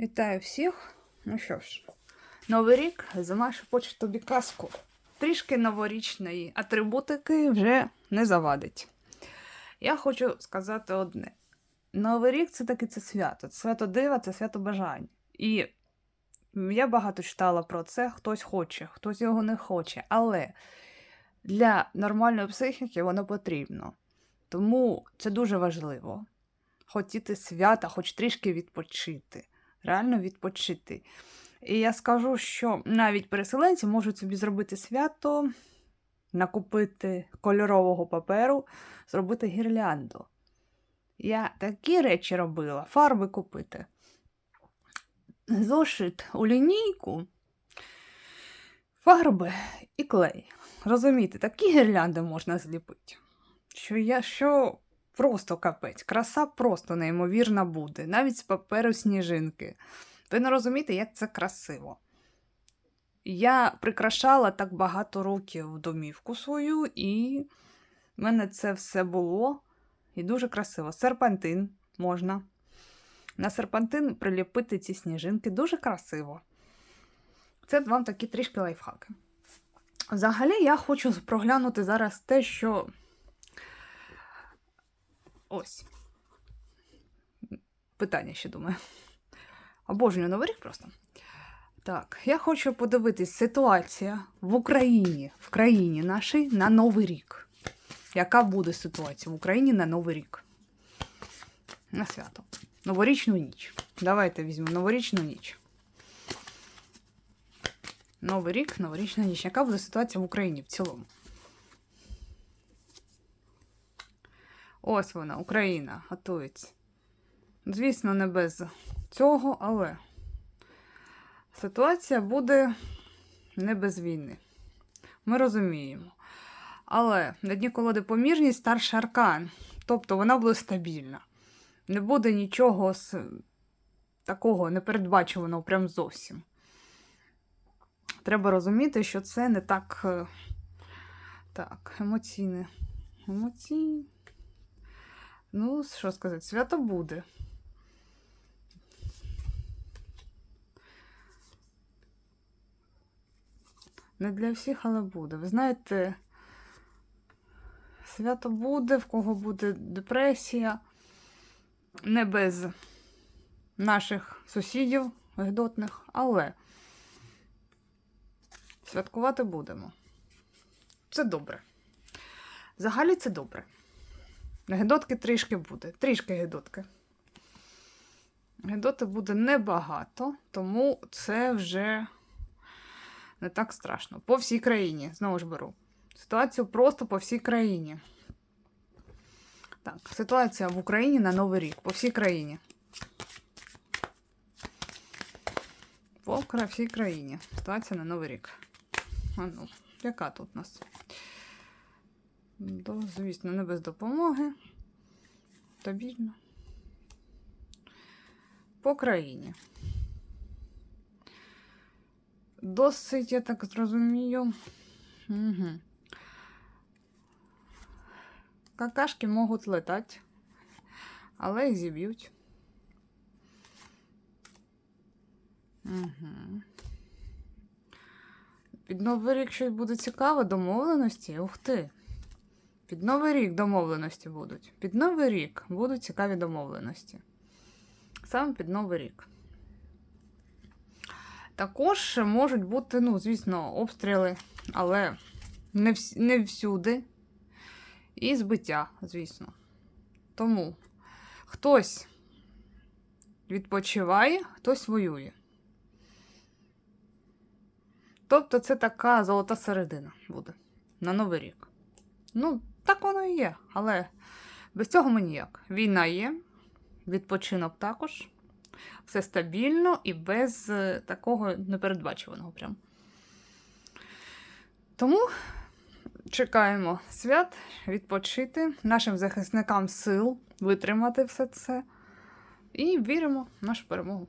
Вітаю всіх. Ну що ж, новий рік зима шепоче тобі казку. Трішки новорічної атрибутики вже не завадить. Я хочу сказати одне: Новий рік це таки це свято. Це свято дива, це свято бажань. І я багато читала про це. Хтось хоче, хтось його не хоче. Але для нормальної психіки воно потрібно. Тому це дуже важливо. Хотіти свята, хоч трішки відпочити реально відпочити. І я скажу, що навіть переселенці можуть собі зробити свято, накупити кольорового паперу, зробити гірлянду. Я такі речі робила, фарби купити. Зошит у лінійку, фарби і клей. Розумієте, такі гірлянди можна зліпити. Що я що просто капець. Краса просто неймовірна буде, навіть з паперу сніжинки. Ви не розумієте, як це красиво. Я прикрашала так багато років домівку свою, і в мене це все було і дуже красиво. Серпантин можна. На серпантин приліпити ці сніжинки дуже красиво. Це вам такі трішки лайфхаки. Взагалі, я хочу проглянути зараз те, що Ось. Питання ще думаю. Обожнюю Новий рік просто. Так, я хочу подивитись ситуація в Україні, в країні нашій на Новий рік. Яка буде ситуація в Україні на Новий рік? На свято. Новорічну ніч. Давайте візьмемо новорічну ніч. Новий рік, новорічна ніч. Яка буде ситуація в Україні в цілому? Ось вона, Україна, готується. Звісно, не без цього, але ситуація буде не без війни. Ми розуміємо. Але на дні колоди помірність старший аркан. Тобто вона буде стабільна. Не буде нічого з такого непередбачуваного прям зовсім. Треба розуміти, що це не так. е, Так, емоційне. Емоційне. Ну, що сказати, свято буде. Не для всіх, але буде. Ви знаєте, свято буде, в кого буде депресія. Не без наших сусідів гидотних, але святкувати будемо. Це добре. Взагалі це добре. Гедотки трішки буде. Трішки гедотки. Гедоти буде небагато, тому це вже не так страшно. По всій країні, знову ж беру. Ситуацію просто по всій країні. Так, ситуація в Україні на Новий рік. По всій країні. По всій країні. Ситуація на Новий рік. А ну, яка тут у нас? До, звісно, не без допомоги. Стабільно. По країні. Досить, я так зрозумію. Угу. Какашки можуть летати, але їх зіб'ють. Угу. Під новий рік щось буде цікаве, домовленості. Ух ти! Під Новий рік домовленості будуть. Під Новий рік будуть цікаві домовленості. Саме під Новий рік. Також можуть бути, ну, звісно, обстріли, але не, вс- не всюди. І збиття, звісно. Тому хтось відпочиває, хтось воює. Тобто це така золота середина буде на Новий рік. Ну, так воно і є, але без цього ми ніяк. Війна є, відпочинок також. Все стабільно і без е, такого непередбачуваного прям. Тому чекаємо свят, відпочити, нашим захисникам сил витримати все це. І віримо в нашу перемогу.